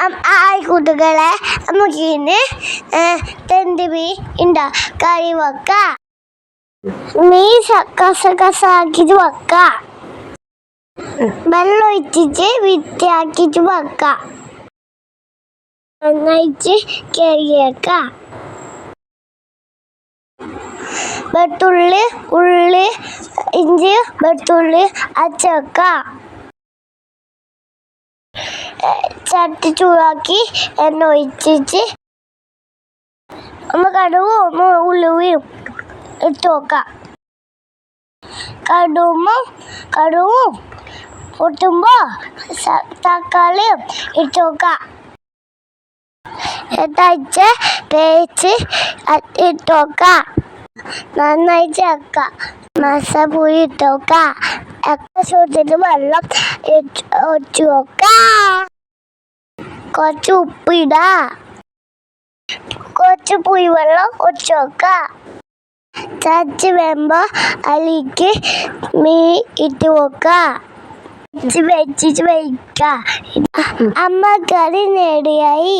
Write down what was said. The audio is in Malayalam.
ഹായ് കൂട്ടുകളെ നമുക്ക് ഇന്ന് തെന്തി മീൻ ഉണ്ടാ കറി വെക്ക. മീൻ കസ കസ ആക്കിട്ട് വെക്ക. വെള്ളം ഒഴിച്ചിട്ട് വിറ്റാക്കിട്ട് വെക്ക. നന്നായിട്ട് കറിയേക്ക വെട്ടുള്ളി ഉള്ളി ഇഞ്ചി വെട്ടുള്ളി അച്ചക്ക ചട്ടി ചൂടാക്കി എണ്ണ ഒഴിച്ചിട്ട് നമ്മൾ കടുവും ഉള്ളുവയും ഇട്ട് നോക്കാം കടുവും കടുവും പൊട്ടുമ്പോ തക്കാളിയും ഇട്ട് നോക്കാം എന്നിട്ട് പേച്ച് ഇട്ട് നോക്കാം നന്നായി ചേക്ക മസാലപ്പൊടി ഇട്ട് നോക്കാം ഒക്കെ ചോദിച്ചിട്ട് വെള്ളം ഒഴിച്ച് നോക്കാം കുറച്ച് ഉപ്പിടാ. കുറച്ച് പുളിവെള്ളം ഒഴിച്ച് വെക്കുക ചച്ച് വരുമ്പോൾ അതിലേക്ക് മീൻ ഇട്ട് വെക്കുക വെച്ചിട്ട് വയ്ക്കുക വയ്ക്ക അമ്മ കറി നേടിയായി